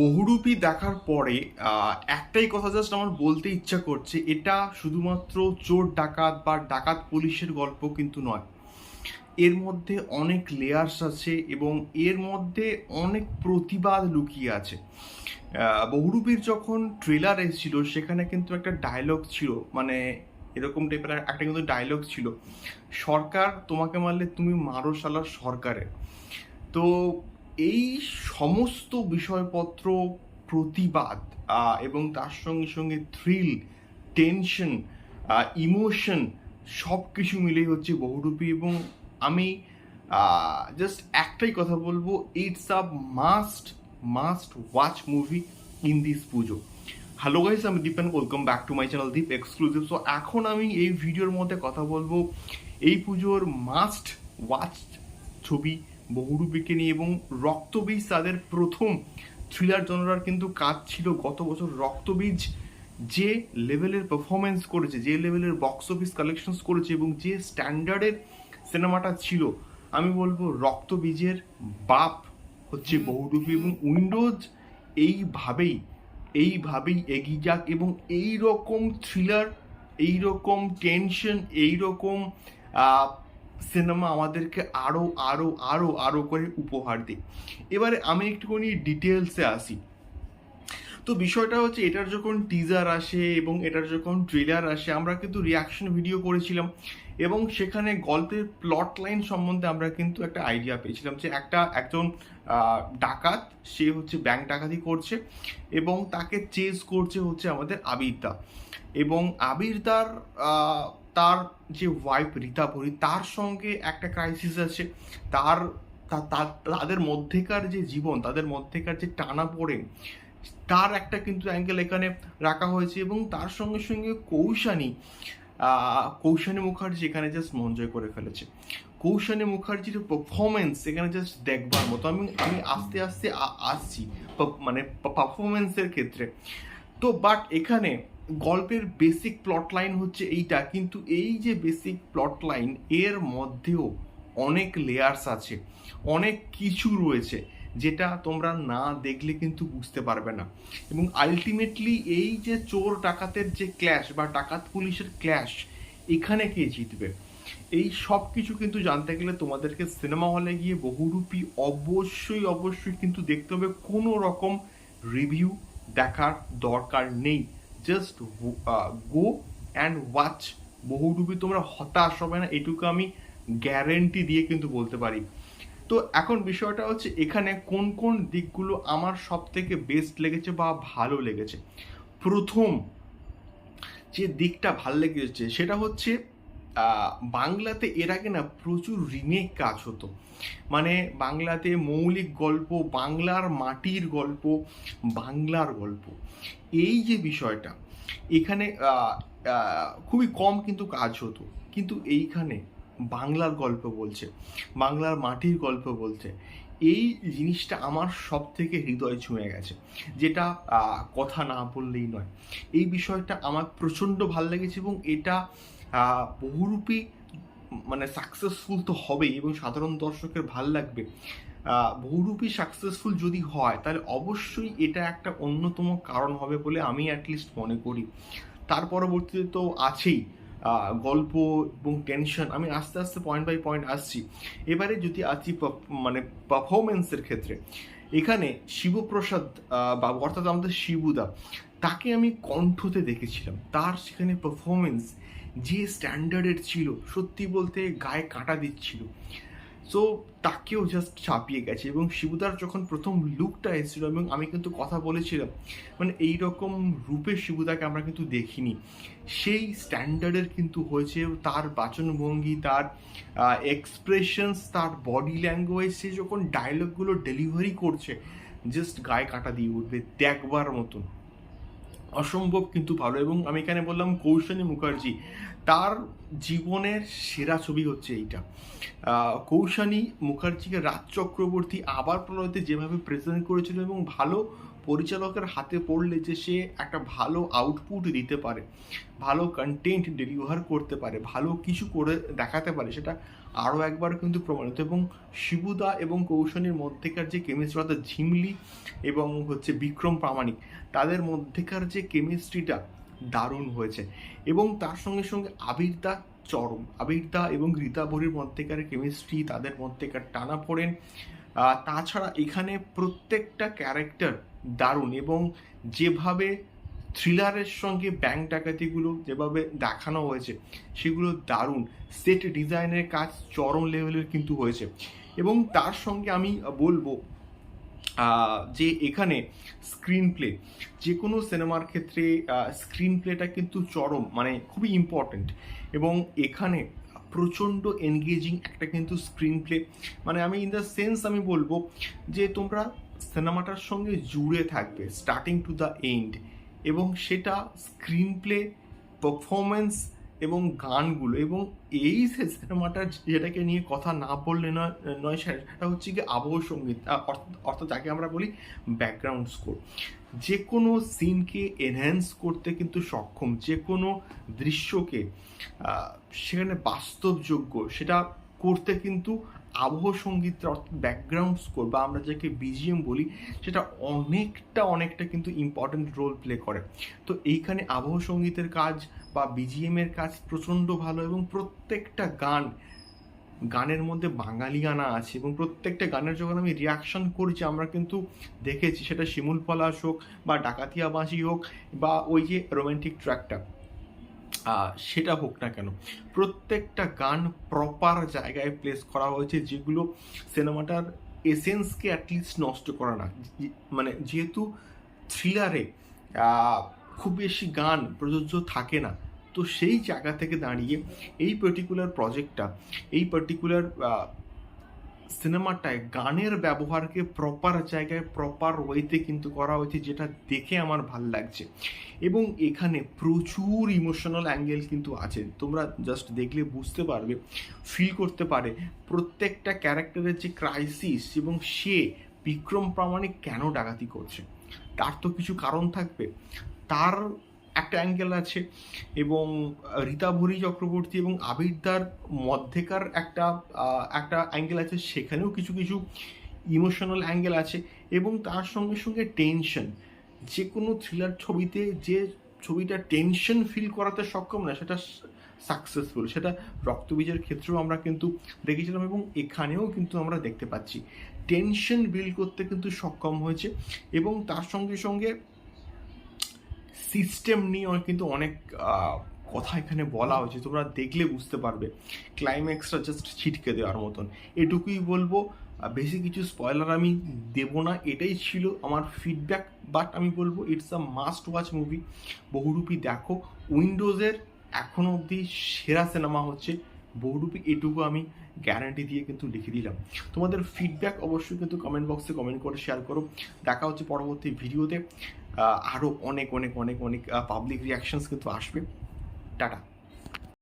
বহুরূপী দেখার পরে একটাই কথা জাস্ট আমার বলতে ইচ্ছা করছে, এটা শুধুমাত্র চোর, ডাকাত বা ডাকাত পুলিশের গল্প কিন্তু নয়। এর মধ্যে অনেক লেয়ার্স আছে এবং এর মধ্যে অনেক প্রতিবাদ লুকিয়ে আছে। বহুরূপীর যখন ট্রেলার এসেছিল, সেখানে কিন্তু একটা ডায়লগ ছিল মানে এরকম টাইপের একটা কিন্তু ডায়লগ ছিল। সরকার তোমাকে মারলে তুমি মারো শালা সরকারে। তো এই সমস্ত বিষয়পত্র প্রতিবাদ এবং তার সঙ্গে সঙ্গে থ্রিল টেনশন ইমোশন সব কিছু মিলেই হচ্ছে বহুরূপী এবং আমি জাস্ট একটাই কথা বলব it's a must must watch movie in this Puja. Hello guys আমি Deep and welcome back to my channel Deep exclusive so এখন আমি এই ভিডিওর মধ্যে কথা বলব, এই পুজোর মাস্ট ওয়াচ ছবি বহুরূপীকে নিয়ে এবং রক্তবীজ তাদের প্রথম থ্রিলার জনরার কিন্তু কাজ ছিল গত বছর রক্তবীজ যে লেভেলের পারফরমেন্স করেছে, যে লেভেলের বক্স অফিস কালেকশনস করেছে এবং যে স্ট্যান্ডার্ডের সিনেমাটা ছিল, আমি বলব রক্তবীজের বাপ হচ্ছে বহুরূপী এবং উইন্ডোজ এইভাবেই এইভাবেই এগিয়ে যাক এবং এই রকম থ্রিলার এই রকম টেনশন এই রকম সিনেমা আমাদেরকে আরও আরও আরও আরও করে উপহার দিই এবারে আমি একটুখানি ডিটেলসে আসি। তো বিষয়টা হচ্ছে, এটার যখন টিজার আসে এবং এটার যখন ট্রেলার আসে, আমরা কিন্তু রিয়াকশন ভিডিও করেছিলাম এবং সেখানে গল্পের প্লট লাইন সম্বন্ধে আমরা কিন্তু একটা আইডিয়া পেয়েছিলাম যে একটা, একজন ডাকাত, সে হচ্ছে ব্যাংক ডাকাতি করছে এবং তাকে চেজ করছে হচ্ছে আমাদের আবিরদা। এবং আবিরদার আহ, তার যে ওয়াইফ রীতা ভরি তার সঙ্গে একটা ক্রাইসিস আছে। তার তাদের মধ্যেকার যে জীবন তাদের মধ্যেকার যে টানা পড়ে তার একটা কিন্তু অ্যাঙ্গেল এখানে রাখা হয়েছে এবং তার সঙ্গে সঙ্গে কৌশানী কৌশানী মুখার্জি এখানে জাস্ট মন জয় করে ফেলেছে। কৌশানী মুখার্জির পারফরমেন্স এখানে জাস্ট দেখবার মতো। আমি আমি আস্তে আস্তে আসছি মানে পারফরমেন্সের ক্ষেত্রে। তো বাট এখানে গল্পের বেসিক প্লট লাইন হচ্ছে এইটা, কিন্তু এই যে বেসিক প্লট লাইন এর মধ্যেও অনেক লেয়ার্স আছে, অনেক কিছু রয়েছে, যেটা তোমরা না দেখলে কিন্তু বুঝতে পারবে না। এবং আলটিমেটলি এই যে চোর ডাকাতের যে ক্ল্যাশ বা ডাকাত পুলিশের ক্ল্যাশ এখানে কে জিতবে? এই সব কিছু কিন্তু জানতে গেলে তোমাদেরকে সিনেমা হলে গিয়ে বহুরূপী অবশ্যই অবশ্যই কিন্তু দেখতে হবে, কোনো রকম রিভিউ দেখার দরকার নেই। Just go and watch Bohurupi তোমরা হতাশ হবে না, এটুকু আমি গ্যারেন্টি দিয়ে কিন্তু বলতে পারি। তো এখন বিষয়টা হচ্ছে এখানে কোন কোন দিকগুলো আমার সব থেকে বেস্ট লেগেছে বা ভালো লেগেছে। প্রথম যে দিকটা ভালো লেগেছে সেটা হচ্ছে বাংলাতে এর আগে না প্রচুর রিমেক কাজ হতো। মানে বাংলাতে মৌলিক গল্প, বাংলার মাটির গল্প, বাংলার গল্প। এই যে বিষয়টা, এখানে খুবই কম কিন্তু কাজ হতো। কিন্তু এইখানে বাংলার গল্প বলছে, বাংলার মাটির গল্প বলছে। এই জিনিসটা আমার সব থেকে হৃদয় ছুঁয়ে গেছে। যেটা কথা না বললেই নয়। এই বিষয়টা আমার প্রচণ্ড ভালো লেগেছে এবং এটা বহুরূপী মানে সাকসেসফুল তো হবেই এবং সাধারণ দর্শকের ভালো লাগবে। বহুরূপী সাকসেসফুল যদি হয়, তাহলে অবশ্যই এটা একটা অন্যতম কারণ হবে বলে আমি অ্যাটলিস্ট মনে করি। তার পরবর্তীতে তো আছেই গল্প এবং টেনশন আমি আস্তে আস্তে পয়েন্ট বাই পয়েন্ট আসছি। এবারে যদি পাপ- মানে পারফরমেন্সের ক্ষেত্রে, এখানে শিবপ্রসাদ বাবু অর্থাৎ আমাদের শিবুদা, তাকে আমি কণ্ঠতে দেখেছিলাম। তার সেখানে পারফরমেন্স যে স্ট্যান্ডার্ডের ছিল, সত্যি বলতে গায়ে কাটা দিচ্ছিল। সো তাকেও জাস্ট ছাপিয়ে গেছে এবং শিবুদার যখন প্রথম লুকটা এসেছিল এবং আমি কিন্তু কথা বলেছিলাম মানে এই রকম রূপে শিবুদাকে আমরা কিন্তু দেখিনি। সেই স্ট্যান্ডার্ডের কিন্তু হয়েছে তার বাচনভঙ্গি, তার এক্সপ্রেশনস তার বডি ল্যাঙ্গুয়েজ সে যখন ডায়লগগুলো ডেলিভারি করছে জাস্ট গায়ে কাটা দিয়ে উঠবে দেখবার মতন। অসম্ভব কিন্তু ভালো। এবং আমি এখানে বললাম কৌশানী মুখার্জি, তার জীবনের সেরা ছবি হচ্ছে এইটা। কৌশানী মুখার্জিকে রাজ চক্রবর্তী আবার প্রলয়তে যেভাবে প্রেজেন্ট করেছিল এবং ভালো পরিচালকের হাতে পড়লে যে সে একটা ভালো আউটপুট দিতে পারে, ভালো কন্টেন্ট ডেলিভার করতে পারে, ভালো কিছু করে দেখাতে পারে, সেটা আরও একবার কিন্তু প্রমাণিত। এবং শিবুদা এবং কৌশনীর মধ্যেকার যে কেমিস্ট্রি অর্থাৎ ঝিমলি এবং হচ্ছে বিক্রম প্রামাণিক, তাদের মধ্যেকার যে কেমিস্ট্রিটা দারুণ হয়েছে। এবং তার সঙ্গে সঙ্গে আবিরদা চরম, আবিরদা এবং রীতা বরির মধ্যেকার কেমিস্ট্রি তাদের মধ্যেকার টানা পড়েন। তাছাড়া এখানে প্রত্যেকটা ক্যারেক্টার দারুণ এবং যেভাবে থ্রিলারের সঙ্গে ব্যাংক ডাকাতিগুলো যেভাবে দেখানো হয়েছে, সেগুলো দারুণ। সেট ডিজাইনের কাজ চরম লেভেলের কিন্তু হয়েছে। এবং তার সঙ্গে আমি বলব যে এখানে স্ক্রিন প্লে যে কোনো সিনেমার ক্ষেত্রে স্ক্রিন প্লেটা কিন্তু চরম মানে খুবই ইম্পর্ট্যান্ট এবং এখানে প্রচণ্ড এনগেজিং একটা কিন্তু স্ক্রিন প্লে মানে আমি ইন দ্য সেন্স আমি বলব যে তোমরা সিনেমাটার সঙ্গে জুড়ে থাকবে স্টার্টিং টু দ্য এন্ড এবং সেটা স্ক্রিন প্লে পারফরমেন্স এবং গানগুলো এবং এই সিনেমাটার যেটাকে নিয়ে কথা না বললে নয় নয় সেটা হচ্ছে কি আবহ সংগীত অর্থ- অর্থাৎ যাকে আমরা বলি ব্যাকগ্রাউন্ড স্কোর যে কোনো সিনকে এনহ্যান্স করতে কিন্তু সক্ষম যে কোনো দৃশ্যকে সেখানে বাস্তবযোগ্য, সেটা করতে কিন্তু আবহ সঙ্গীতের অর্থাৎ ব্যাকগ্রাউন্ড স্কোর বা আমরা যাকে বিজিএম বলি, সেটা অনেকটা অনেকটা কিন্তু ইম্পর্টেন্ট রোল প্লে করে। তো এইখানে আবহ সঙ্গীতের কাজ বা বিজিএম এর কাজ প্রচণ্ড ভালো এবং প্রত্যেকটা গান, গানের মধ্যে বাঙালি গানা আছে এবং প্রত্যেকটা গানের যখন আমি রিয়াকশন করছি, আমরা কিন্তু দেখেছি সেটা শিমুল পলাশ হোক বা ডাকাতিয়া বাঁশি হোক বা ওই যে রোমান্টিক ট্র্যাকটা সেটা হোক না কেন, প্রত্যেকটা গান প্রপার জায়গায় প্লেস করা হয়েছে যেগুলো সিনেমাটার এসেন্সকে অ্যাটলিস্ট নষ্ট করে না। মানে যেহেতু থ্রিলারে খুব বেশি গান প্রযোজ্য থাকে না, তো সেই জায়গা থেকে দাঁড়িয়ে এই পার্টিকুলার প্রজেক্টটা এই পার্টিকুলার সিনেমাটায় গানের ব্যবহারকে প্রপার জায়গায় প্রপার ওয়েতে কিন্তু করা হয়েছে, যেটা দেখে আমার ভালো লাগছে। এবং এখানে প্রচুর ইমোশনাল অ্যাঙ্গেল কিন্তু আছে। তোমরা জাস্ট দেখলে বুঝতে পারবে ফিল করতে পারে প্রত্যেকটা ক্যারেক্টারের যে ক্রাইসিস এবং সে বিক্রম প্রামাণিক কেন ডাকাতি করছে? তার তো কিছু কারণ থাকবে। তার একটা অ্যাঙ্গেল আছে এবং রীতা ভরি চক্রবর্তী এবং আবিরদার মধ্যেকার একটা একটা অ্যাঙ্গেল আছে, সেখানেও কিছু কিছু ইমোশনাল অ্যাঙ্গেল আছে এবং তার সঙ্গে সঙ্গে টেনশন যে কোনো থ্রিলার ছবিতে যে ছবিটা টেনশন ফিল করাতে সক্ষম না, সেটা সাকসেসফুল সেটা রক্তবীজের ক্ষেত্রেও আমরা কিন্তু দেখেছিলাম এবং এখানেও কিন্তু আমরা দেখতে পাচ্ছি। টেনশন বিল্ড করতে কিন্তু সক্ষম হয়েছে এবং তার সঙ্গে সঙ্গে সিস্টেম নিয়ে কিন্তু অনেক কথা এখানে বলা হয়েছে। তোমরা দেখলে বুঝতে পারবে। ক্লাইম্যাক্সটা জাস্ট ছিটকে দেওয়ার মতন। এটুকুই বলব। বেশি কিছু স্পয়লার আমি দেব না। এটাই ছিল আমার ফিডব্যাক বাট আমি বলব it's a must watch movie Bohurupi দেখো। উইন্ডোজের এখনও অবধি সেরা সিনেমা হচ্ছে বহুরূপী। এটুকু আমি গ্যারান্টি দিয়ে কিন্তু লিখে দিলাম। তোমাদের ফিডব্যাক অবশ্যই কিন্তু কমেন্ট বক্সে কমেন্ট করে শেয়ার করো। দেখা হচ্ছে পরবর্তী ভিডিওতে আরও অনেক অনেক অনেক অনেক পাবলিক রিয়াকশানস কিন্তু আসবে। টাটা।